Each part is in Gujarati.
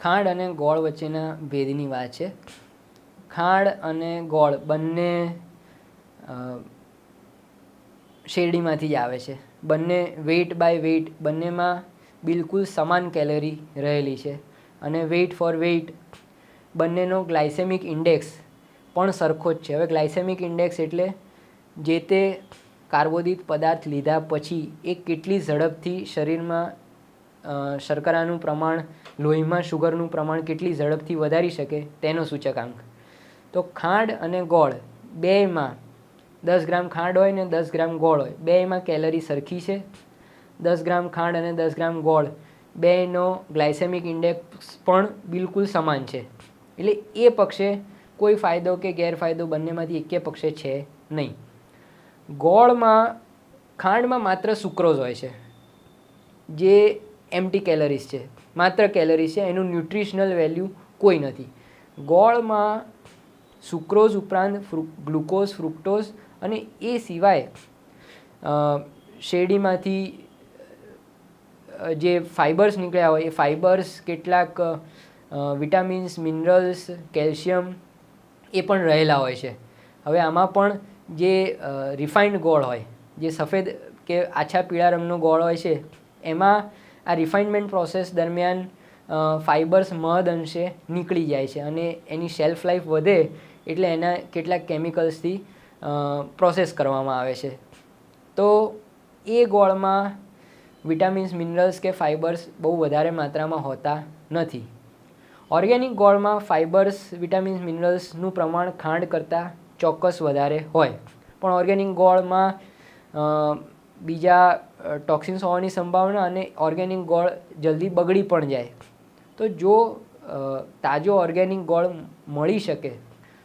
ખાંડ અને ગોળ વચ્ચેના ભેદની વાત છે. ખાંડ અને ગોળ બંને શેરડીમાંથી જ આવે છે. બંને વેઇટ બાય વેઇટ બંનેમાં બિલકુલ સમાન કેલરી રહેલી છે. અને વેઇટ ફોર વેઇટ બંનેનો ગ્લાયસેમિક ઇન્ડેક્સ પણ સરખો જ છે. હવે ગ્લાયસેમિક ઇન્ડેક્સ એટલે જે તે કાર્બોદિત પદાર્થ લીધા પછી એ કેટલી ઝડપથી શરીરમાં શર્કરાનું પ્રમાણ, લોહીમાં શુગરનું પ્રમાણ કેટલી ઝડપથી વધારી શકે તેનો સૂચકાંક. તો ખાંડ અને ગોળ બેયમાં દસ ગ્રામ ખાંડ હોય ને દસ ગ્રામ ગોળ હોય, બેયમાં કેલરી સરખી છે? દસ ગ્રામ ખાંડ અને દસ ગ્રામ ગોળ બેયનો ગ્લાયસેમિક ઇન્ડેક્સ પણ બિલકુલ સમાન છે. એટલે એ પક્ષે કોઈ ફાયદો કે ગેરફાયદો બંનેમાંથી એકે પક્ષે છે નહીં. ગોળમાં, ખાંડમાં માત્ર સુક્રોઝ હોય છે. જે એમ્ટી કેલરીઝ છે. માત્ર કેલરીઝ છે, એનું ન્યુટ્રિશનલ વેલ્યુ કોઈ નથી. ગોળમાં સુક્રોઝ ઉપરાંત ફ્રુ, ગ્લુકોઝ, ફ્રુક્ટોઝ અને એ સિવાય શેરડીમાંથી જે ફાઇબર્સ નીકળ્યા હોય, એ ફાઇબર્સ કેટલાક વિટામિન્સ મિનરલ્સ કેલ્શિયમ એ પણ રહેલા હોય છે. હવે આમાં પણ જે રિફાઇન્ડ ગોળ હોય, જે સફેદ કે આછા પીળા રંગનો ગોળ હોય છે, એમાં આ રિફાઇનમેન્ટ પ્રોસેસ દરમિયાન ફાઇબર્સ મહદ અંશે નીકળી જાય છે અને એની શેલ્ફ લાઈફ વધે એટલે એના કેટલાક કેમિકલ્સથી પ્રોસેસ કરવામાં આવે છે. તો એ ગોળમાં વિટામિન્સ મિનરલ્સ કે ફાઇબર્સ બહુ વધારે માત્રામાં હોતા નથી. ઓર્ગેનિક ગોળમાં ફાઇબર્સ વિટામિન્સ મિનરલ્સનું પ્રમાણ ખાંડ કરતાં ચોક્કસ વધારે હોય. પણ ઓર્ગેનિક ગોળમાં બીજા ટોક્સિન્સ હોવાની સંભાવના અને ઓર્ગેનિક ગોળ જલ્દી બગડી પણ જાય. તો જો તાજો ઓર્ગેનિક ગોળ મળી શકે,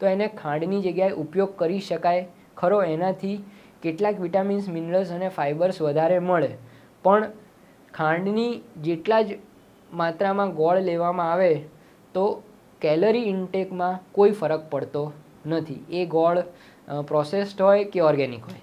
તો એને ખાંડની જગ્યાએ ઉપયોગ કરી શકાય. ખરો, એનાથી કેટલાક વિટામિન્સ, મિનરલ્સ અને ફાઇબર્સ વધારે મળે. પણ ખાંડની જેટલા જ માત્રામાં ગોળ લેવામાં આવે, તો કેલરી ઇન્ટેકમાં કોઈ ફરક પડતો નથી. એ ગોળ પ્રોસેસ્ડ હોય કે ઓર્ગેનિક હોય?